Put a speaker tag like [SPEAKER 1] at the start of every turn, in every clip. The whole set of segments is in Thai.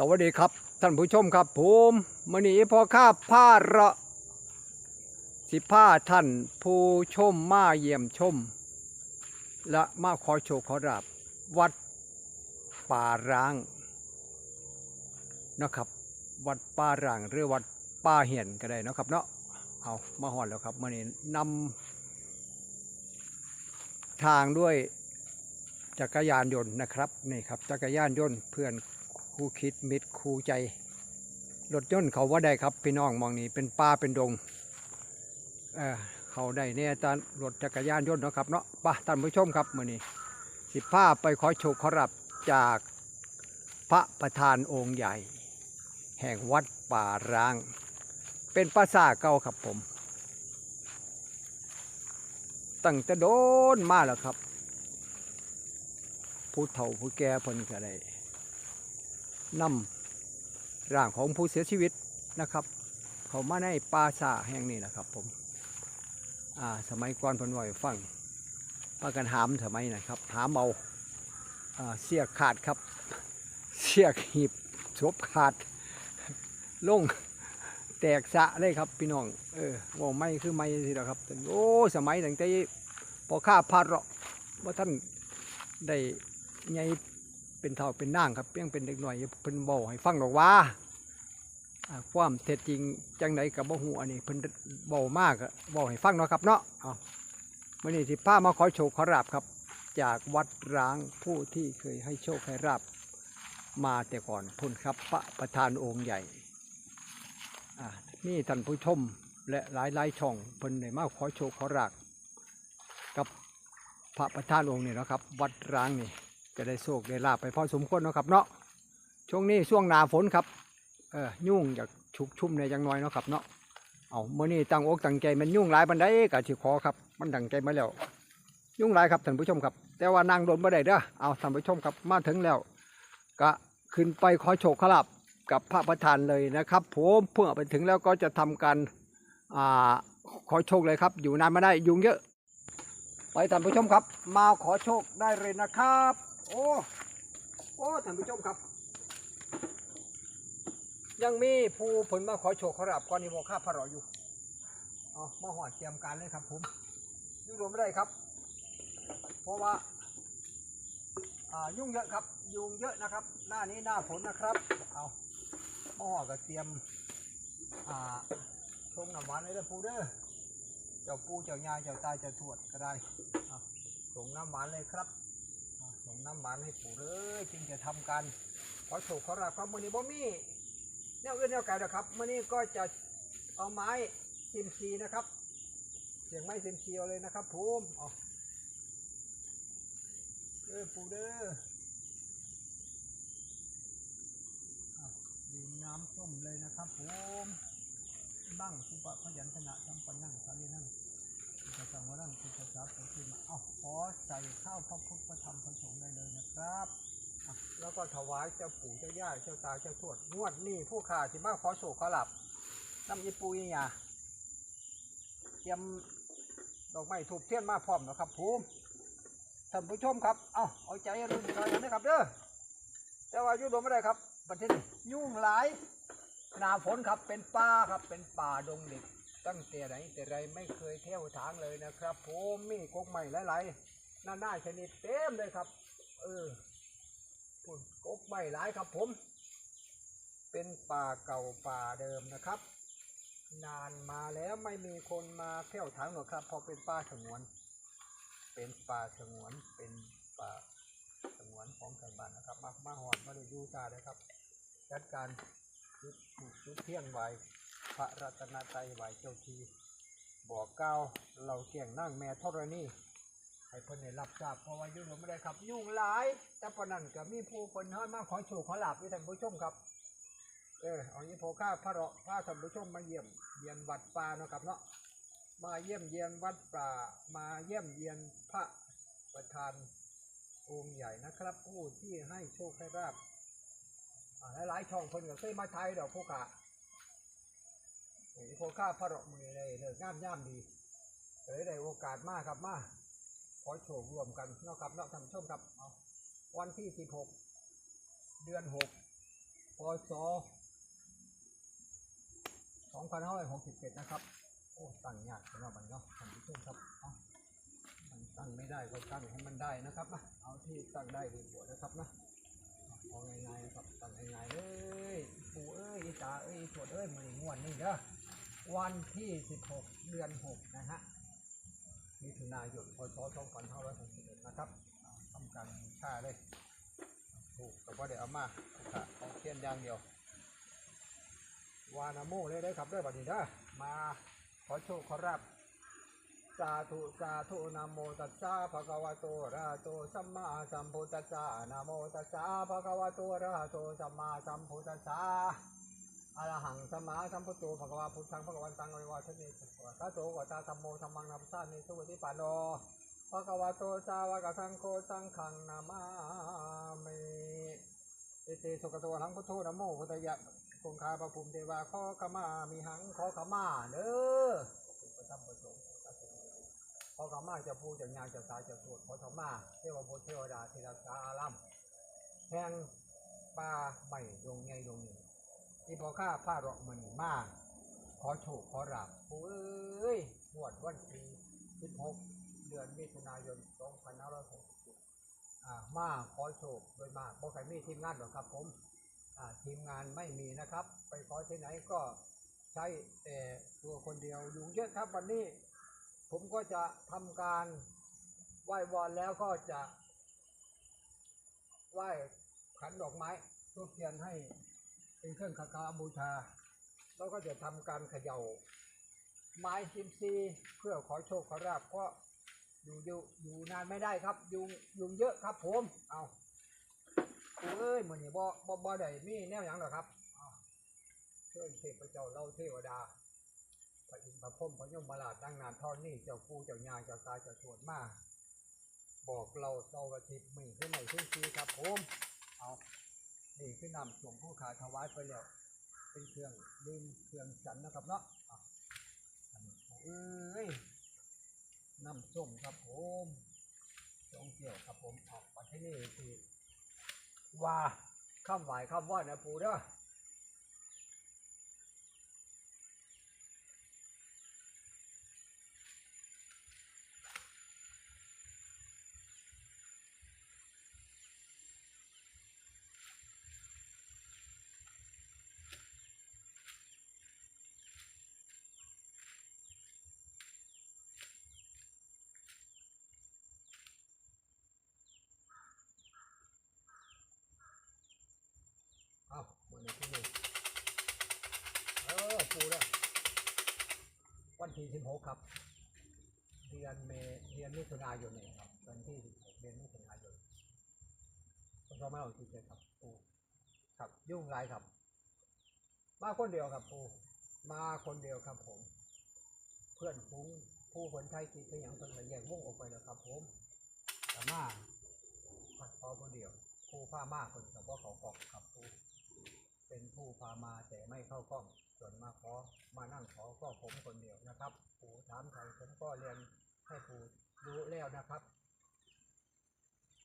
[SPEAKER 1] สวัสดีครับ ท่านผู้ชมครับผมมื่อนี้พอข้าผ้าระสิผ้าท่านผู้ชมมาเยี่ยมชม และมาขอโชคขอราบวัดป่าร้างนะครับ วัดป่าร้างหรือวัดป่าเหียนก็ได้นะครับเนาะเอามาหอดแล้วครับมื่อนี้นำทางด้วยจักรยานยนต์นะครับนี่ครับจักรยานยนต์เพื่อน คู่คิดมิตรคู่ใจรถยนต์เขาว่าได้ครับพี่น้องมองนี่เป็นป่าเป็นดงเออเขาได้เนี่ยตอนรถจักรยานยนต์เนาะครับเนาะป่ะท่านผู้ชมครับมื่อนี้สิบผ้าไปขอโชคขอรับจากพระประธานองค์ใหญ่ แห่งวัดป่าร้าง เป็นปราสาทเก่าครับผม ตั้งแต่โดนมาแล้วครับผู้เฒ่าผู้แก่เพิ่นก็ได้ นำร่างของผู้เสียชีวิตนะครับ เขามาในปราสาแห่งนี้นะครับผมอ่าสมัยก่อนพิ่นว่าให้ฟังปากันหามสมัยนะครับหามเอาเสียกขาดครับ เสียกหีบศพขาดลงแตกสะเลยครับพี่น้อง เออว่าไม่คือไม่สิละครับโอ้สมัยตั้งแต่พอข้าพาเราะว่าท่านได้ไง เป็นเท่าเป็นนางครับเพียงเป็นเด็กหน่อยเพิ่นบอกให้ฟังหรอกว่าความเท็จจริงจังไดกับบ่ฮู้อันนี้เพิ่นเว้ามากบอกให้ฟังเนาะครับเนาะเอามื้อนี้สิพามาขอโชคขอราบครับ จากวัดร้างผู้ที่เคยให้โชคให้ราบมาแต่ก่อนพุ่นครับพระประธานองค์ใหญ่อ่านี่ท่านผู้ชมและหลายหลายช่องเพิ่นได้มาขอโชคขอราบกับพระประธานองค์นี่นะครับ วัดร้างนี่ จะได้โชคได้ลาบไปพอสมควรเนาะครับเนาะช่วงนี้ช่วงหนาฝนครับเออยุ่งอยากชุกชุ่มในจังน้อยเนาะครับเนาะเอาเมื่อนี้ตั้งอกตั้งใจมันยุ่งหลายบันไดกะสิขอครับ มันดังใจมาแล้ว ยุ่งหลายครับท่านผู้ชมครับ แต่ว่านางโดนบ่ได้เด้อเอาท่านผู้ชมครับมาถึงแล้ว ก็ขึ้นไปขอโชคขลาบกับพระประธานเลยนะครับผมเพื่อไปถึงแล้วก็จะทำการอ่าขอโชคเลยครับ อยู่นานไม่ได้ยุงเยอะ ไปท่านผู้ชมครับ มาขอโชคได้เลยนะครับ โอ้โอ้ท่านผู้ชมครับ ยังมีผู้ผลมาขอโชคขอรับก่อนนี้บอกข้าพระรออยู่เอามาหอดเตรียมการเลยครับผมยุ่งรวมไม่ได้ครับ เพราะว่าอ่ายุ่งเยอะครับ ยุ่งเยอะนะครับ หน้านี้หน้าฝนนะครับ เอามาหอดก็เตรียมอ่าชงน้ำหวานเลยเด้อปูเด้อเจ้าปูเจ้ายายเจ้าตายเจ้าทวดก็ได้เอาส่งน้ำหวานเลยครับ น้ำหวานให้ปู่เลยจึงจะทำการขอโชคขอรับครับมื่อนี้บ่มีแนวอื่นแนวไกลนะครับมื่อนี้ก็จะเอาไม้ซิมซีนะครับ เสียงไม้ซิมซีเอาเลยนะครับผมเอเด้อปู่เด้อดื่มน้ำส้มเลยนะครับผมนั่งสุปะพยัญชนะจำปัญญังสารีนั่ง จะจังว่านั่นคือจะจับไปขึ้นมาเอาขอใส่ข้าวพระพุทธพระธรรมพระสงฆ์ได้เลยนะครับ แล้วก็ถวายเจ้าปู่เจ้าย่าเจ้าตาเจ้าทวดงวดนี้ผู้ข่าสิมาขอโชคขอหลับน้ำยีปูยี่หยาเตรียมดอกไม้ถูกเทียนมาพร้อมนะครับภูมิท่านผู้ชมครับ เอาเอาใจรุ่นกันนะครับเด้อแต่ว่ายุ่งไม่ได้ครับประเทศนี้ยุ่งหลายหนาฝนครับเป็นป่าครับเป็นป่าดงเดิบ ตั้งแต่ไหนแต่ไรไม่เคยเที่ยวทางเลยนะครับผมมีกกใหม่หลายๆหนานาชนิดเต็มเลยครับ เออปุ่นกกใหม่หลายครับผม เป็นป่าเก่าป่าเดิมนะครับ นานมาแล้วไม่มีคนมาเที่ยวทางหรอกครับพราะเป็นป่าสงวน เป็นป่าสงวนเป็นป่าสงวนของชาวบ้านนะครับมามาหอดมาดูยูตาเลยครับจัดการจุดชุดเที่ยงไว้ พระรัตนตรัยไหวเจ้าทีบอกเก้าวเราเกี่ยงนั่งแม่ธรณีให้เพิ่นได้รับทราบเพราะว่ายุ่งไม่ได้ครับ ยุ่งหลาย แต่ปนันก็มีผู้คนห้อยมากขอโชคขอลาบด้วยท่านผู้ชมครับ เออเอานี้โพข้าพระเราะพระท่านผู้ชมมาเยี่ยมเยียนวัดป่าเนาะครับเนาะมาเยี่ยมเยียนวัดป่ามาเยี่ยมเยียนพระประธานองค์ใหญ่นะครับ ผู้ที่ให้โชคให้ลาบหลายๆช่องเพิ่นก็เคยมาไทยดอกผู้ขาโอ้ โหข้าพระราะมือเลยเลิกงามย่ามดีเลยได้โอกาสมากครับมาขอโชครวมกันนาะครับนาะท่านผู้ชมครับวันที่16เดือน6พศ2567นห้าร้อยหกสิบเจ็ดนะครับ โอ้ตั้งยากสำหรับมันเนาะท่านผู้ชมครับมันตั้งไม่ได้ก็ตั้งให้มันได้นะครับนะเอาที่ตั้งได้ดีกว่านะครับนะเอาง่ายๆนะครับตั้งง่ายๆเลยปู่เอ้ยตาเอ้ยอีโถดเอ้ยมือง่วนนี่เด้อ วันที่ 16 เดือน 6 นะฮะ มิถุนายน พศ 2561 นะครับเอาทำการบูชาเลย ถูกแต่ว่าเดี๋ยวเอามาเอาเอาเทียนอย่างเดียว วานาโมเลยได้ครับเด้บัดนี้เด้อมาขอโชคขอรับสาธุสาธุนะโมตัสสะภะคะวะโตอะระหะโตสัมมาสัมพุทธัสสะนะโมตัสสะภะคะวะโตอะระหะโตสัมมาสัมพุทธัสสะ อรหังสมาสัมพุทโธภควะพุทธังภควันตังอริวาทเนสวะตะโตวะตาธัมโมธัมมังนัมสานิสุปฏิปันโนภควะโตสาวกสังโฆสังฆังนามามิอิติสุขโตหังพุทโธนโมพุทธยะคงคาพระภูมิเทวาขอขมามีหังขอขมาเด้อประทับประสงค์ขอขมาจะพูดจะงานจะสายจะสวดขอขมาเทวบุตรเทวดาเทวดาอารัมแห่งป่าใหม่ดวงใหญ่ดวงหนึ่ง ที่พอข้าผ้าเราะมันมากขอโชคขอราบโอ้ยหวดวันที่16 เดือนมิถุนายน2567อ่ามาขอโชคโดยมากบ่ใครมีทีมงานหรอกครับผมอ่าทีมงานไม่มีนะครับ ไปขอที่ไหนก็ใช้แต่ตัวคนเดียวอยู่เยอะครับวันนี้ ผมก็จะทำการไหว้วอนแล้วก็จะไหว้ขันดอกไม้ทูบเทียนให้ เป็นเครื่องคาคาบูชา แล้วก็จะทำการเขย่า ไม้ซิมซีเพื่อขอโชคขอราบเพราะอยู่อยู่อยู่นานไม่ได้ครับ ยุงยุงเยอะครับ ผมเอาเอ้ยมือนี่บ่บ่บ่ได้มีแนวหยังหรอครับเชิญเทพเจ้าเล่าเทวดาพระอินทร์พระพรหมพระยมมาลาดดังนานทอนนี่เจ้าปู่เจ้าญางเจ้าตาเจ้าทวดมาบอกเราเสาร์อาทิตย์มีขึ้นหนขึ้นซีครับผมเอา นี่คือนำส่งผู้ขาถวายไปแล้ว เป็นเครื่องดื่มเครื่องสันนะครับเนาะเอ้ยน้ำส้มครับผมสองเกี่ยวครับผมออกมาที่นี่คือว่าข้ามไหวข้ามว่านะปูเด้อเอาวันนี้ที่นี่เออ ปูเด้อวันที่สิบหกครับเดือนเมเดือนมิถุนายนนี่ครับวันที่สิบหกเดือนมิถุนายนผมก็ม่เอาที่เจ็ดครับปูครับยุ่งไรครับ มาคนเดียวครับปูมาคนเดียวครับผม เพื่อนฟุ้งผู้คนใช้กิจเป็นอย่างคนละแยกวงออกไปแล้วครับ ผมแต่มาพัดพอคนเดียวผู้ผ้ามากคนแต่ว่าเขากอกครับปู เป็นผู้พามาแต่ไม่เข้ากล้องส่วนมาขอมานั่งขอก็ผมคนเดียวนะครับปู่ถามใครผมก็เรียนให้ปู่รู้แล้วนะครับ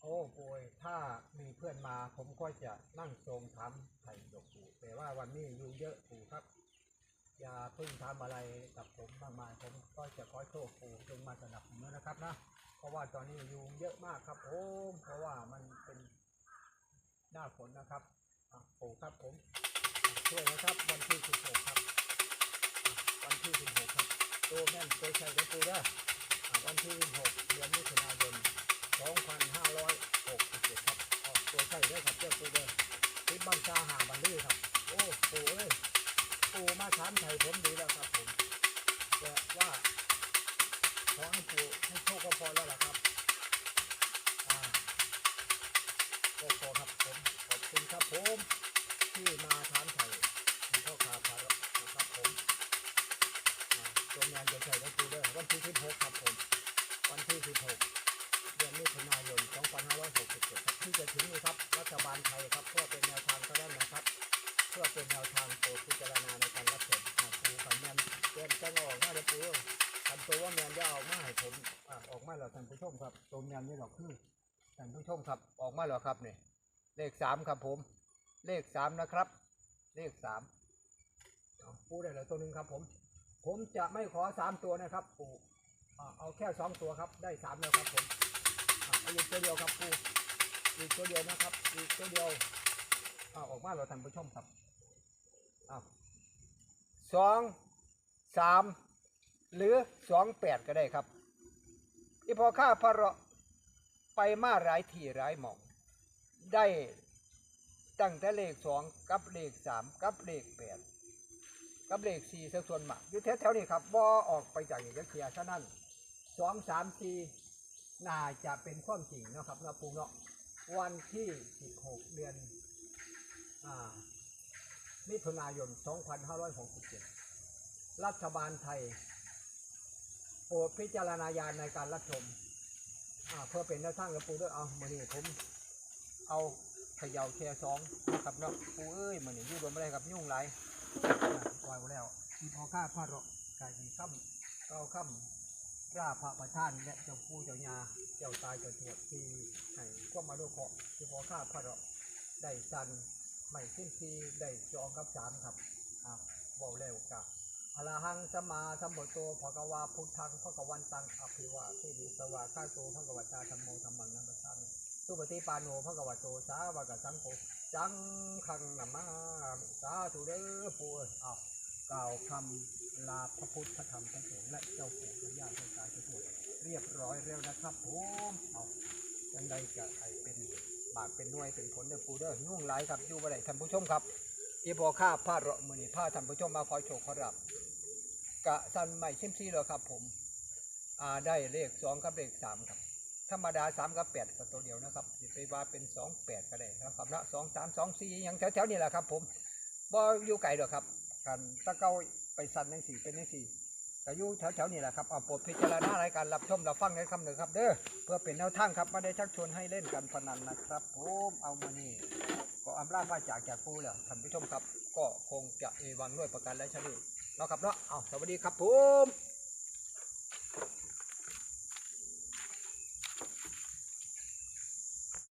[SPEAKER 1] โอ้ป่วยถ้ามีเพื่อนมาผมก็จะนั่งทรงทำไถ่ดอกปู่แต่ว่าวันนี้อยู่เยอะปู่ครับอย่าเพิ่งทำอะไรกับผมมากมายผมก็จะขอโชคปู่จงมาสนับสนุนนะครับนะเพราะว่าตอนนี้ยุงเยอะมากครับผมเพราะว่ามันเป็นหน้าฝนนะครับ ปู่ครับผมช่วยนะครับ วันที่16ครับวันที่16ครับตัวแม่นตัวใช่ได้ปูเด้ออะวันที่16เดือนมิถุนายน2567ครับออกตัวใช่ได้ครับเจ้าปูเด้อที่บังชาหาบันลี่ครับ โอ้ปู่เอ้ยปู่มาถามไทยผมดีแล้วครับผมแต่ว่าขอให้ปู่ให้โชคก็พอแล้วล่ะครับ ก็พอครับผมขอบคุณครับผมที่มาถามไถ่มีพ่อค้าพาร์นะครับผมอ่าตัวงานจะใช้ได้ปูเด้อวันที่16ครับผม วันที่16เดือนมิถุนายน2567ครับที่จะถึงนี้ครับรัฐบาลไทยครับเพื่อเป็นแนวทางเท่านั้นะครับเพื่อเป็นแนวทางโปรดพิจารณาในการรับชมหากปูขันแมนเตรียมจะออกมาเด้อปูคันตัวว่าแมนจะเอามาให้ผมอออกมาแล้วท่านผู้ชมครับตัวแมนนี่หรอกคือ ท่านผู้ชมครับออกมาแล้วครับนี่เลขสามครับผม เลขสามนะครับ เลขสามเอาปูได้เลยตัวหนึ่งครับผม ผมจะไม่ขอสามตัวนะครับ ปู่เอาแค่สองตัวครับ ได้สามแล้วครับผมอีกตัวเดียวครับปูอีกตัวเดียวนะครับอีกตัวเดียวอออกมาเราท่านผู้ชมครับสองสามหรือสองแปดก็ได้ครับอีพอข้าพระเราะ ไปมาหลายที่หลายหม่องได้ตั้งแต่เลขสองกับเลขสามกับเลขแปดกับเลขสี่สักส่วนมากอยู่แถวๆนี้ครับบ่ออกไปจากอย่างเคียฉะนั้นสองสามสี่น่าจะเป็นความจริงนะครับนะปูเนาะวันที่สิบหกเดือนอ่ามิถุนายน 2567 รัฐบาลไทย โปรดพิจารณาญาณในการรับชม อ่าเพื่อเป็นแนวทางกับปูด้วยเอามานี่ผมเอาเขย่าแค่สองนะครับเนาะปูเอ้ยมันนี่ยู่รวมไม่ได้ครับยุ่งไรปล่อยไว้แล้วมีพอค่าพระเราะกายดีค่ำเก้าค่ำราพระประธานและเจ้าผู้เจ้ายาเจ้าตายเจ้าเถียที่ให้ควบมาด้วยเคราะห์ที่พอค่าพระเราะได้สันไม่สิ้นทีได้จองกับสามครับอ่าบอกแล้วกับ อรหังสมาสัมพุทโตภะคะวาพุทธังภะคะวันตังอภิวาเทวิสวาข้าโตภะคะวตาธัมโมธัมมังนัมปะสามิสุปฏิปานโนภะคะวะโตสาวกสังโฆจังขังนามามสาธุเด้อปู่เอ้ยอ้ากล่าวคำลาพระพุทธธรรมพระสงฆ์และเจ้าปู่เจ้าย่าเจ้าตายเจ้าทวดเรียบร้อยแล้วนะครับผมเอาจังใดจะให้เป็นบาทเป็นหน่วยเป็นผลเด้อปู่เด้อนุ่งไหลายครับอยู่บ่ได้ท่านผู้ชมครับอีพอข้าพาดเราะมือนี้พาท่านผู้ชมมาขอโชคขอรับ กะสันใหม่เช่มซี่เลยครับ ผมอ่าได้เลขสองกับเลขสามครับ ธรรมดาสามกับแปดก็ตัวเดียวนะครับไปว่าเป็นสองแปดก็ได้นะครับละสองสามสองสี่อย่างแถวๆนี่แหละครับ ผมบ่อยู่ไกลหรอกครับกันตะเกาไปสันนังสี่เป็นนังสี่ก็อยู่แถวๆนี่แหละครับเอาโปรดพิจารณารายการรับชมรับฟังในคำหนึ่งครับ เด้อเพื่อเป็นแนวทางครับไม่ได้ชักชวนให้เล่นการพนันนะครับผมเอามานี่ก็อำลาพระจากจากผู้แล้วท่านผู้ชมครับ ก็คงจะเอวังด้วยประการและชนิด เนาะครับเนาะเอาสวัสดีครับผม